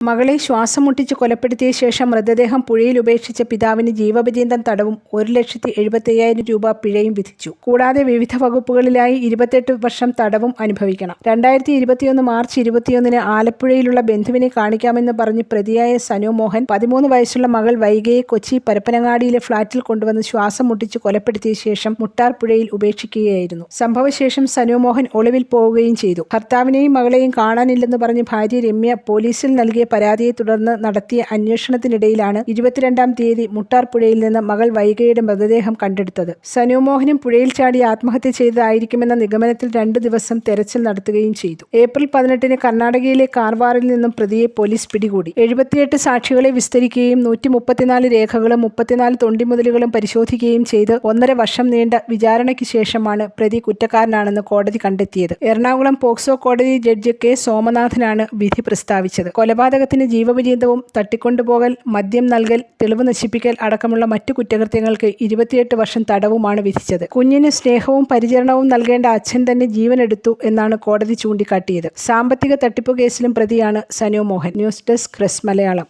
മകളെ ശ്വാസം മുട്ടിച്ച് കൊലപ്പെടുത്തിയ ശേഷം മൃതദേഹം പുഴയിൽ ഉപേക്ഷിച്ച പിതാവിന് ജീവപര്യന്തം തടവും ഒരു ലക്ഷത്തി എഴുപത്തയ്യായിരം രൂപ പിഴയും വിധിച്ചു. കൂടാതെ വിവിധ വകുപ്പുകളിലായി ഇരുപത്തെട്ട് വർഷം തടവും അനുഭവിക്കണം. രണ്ടായിരത്തി ഇരുപത്തിയൊന്ന് മാർച്ച് ഇരുപത്തിയൊന്നിന് ആലപ്പുഴയിലുള്ള ബന്ധുവിനെ കാണിക്കാമെന്ന് പറഞ്ഞ് പ്രതിയായ സനു മോഹൻ പതിമൂന്ന് വയസ്സുള്ള മകൾ വൈകയെ കൊച്ചി പരപ്പനങ്ങാടിയിലെ ഫ്ളാറ്റിൽ കൊണ്ടുവന്ന് ശ്വാസം മുട്ടിച്ച് കൊലപ്പെടുത്തിയ ശേഷം മുട്ടാർ പുഴയിൽ ഉപേക്ഷിക്കുകയായിരുന്നു. സംഭവശേഷം സനു മോഹൻ ഒളിവിൽ പോവുകയും ചെയ്തു. ഭർത്താവിനെയും മകളെയും കാണാനില്ലെന്ന് പറഞ്ഞ് ഭാര്യ രമ്യ പോലീസിൽ നൽകിയ പരാതിയെ തുടർന്ന് നടത്തിയ അന്വേഷണത്തിനിടയിലാണ് ഇരുപത്തിരണ്ടാം തീയതി മുട്ടാർ പുഴയിൽ നിന്ന് മകൾ വൈകയുടെ മൃതദേഹം കണ്ടെടുത്തത്. സനുമോഹനും പുഴയിൽ ചാടി ആത്മഹത്യ ചെയ്തതായിരിക്കുമെന്ന നിഗമനത്തിൽ രണ്ടു ദിവസം തെരച്ചിൽ നടത്തുകയും ചെയ്തു. ഏപ്രിൽ പതിനെട്ടിന് കർണാടകയിലെ കാർവാറിൽ നിന്നും പ്രതിയെ പോലീസ് പിടികൂടി. എഴുപത്തിയെട്ട് സാക്ഷികളെ വിസ്തരിക്കുകയും നൂറ്റി മുപ്പത്തിനാല് രേഖകളും മുപ്പത്തിനാല് തൊണ്ടിമുതലുകളും പരിശോധിക്കുകയും ചെയ്ത് ഒന്നര വർഷം നീണ്ട വിചാരണയ്ക്ക് ശേഷമാണ് പ്രതി കുറ്റക്കാരനാണെന്ന് കോടതി കണ്ടെത്തിയത്. എറണാകുളം പോക്സോ കോടതി ജഡ്ജ് കെ. സോമനാഥനാണ് വിധി പ്രസ്താവിച്ചത്. കൊലപാതകത്തിന് ജീവപര്യന്തവും തട്ടിക്കൊണ്ടുപോകൽ മദ്യം നൽകൽ തെളിവ് നശിപ്പിക്കൽ അടക്കമുള്ള മറ്റു കുറ്റകൃത്യങ്ങൾക്ക് ഇരുപത്തിയെട്ട് വർഷം തടവുമാണ് വിധിച്ചത്. കുഞ്ഞിന് സ്നേഹവും പരിചരണവും നൽകേണ്ട അച്ഛൻ തന്നെ ജീവനെടുത്തു എന്നാണ് കോടതി ചൂണ്ടിക്കാട്ടിയത്. സാമ്പത്തിക തട്ടിപ്പ് കേസിലും പ്രതിയാണ് സനു മോഹൻ. ന്യൂസ് ഡെസ്ക് ക്രിസ് മലയാളം.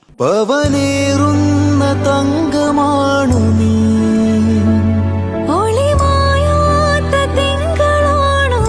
തങ്കമാണു നീ. ഒളിമായാത്ത തിങ്കളാണോ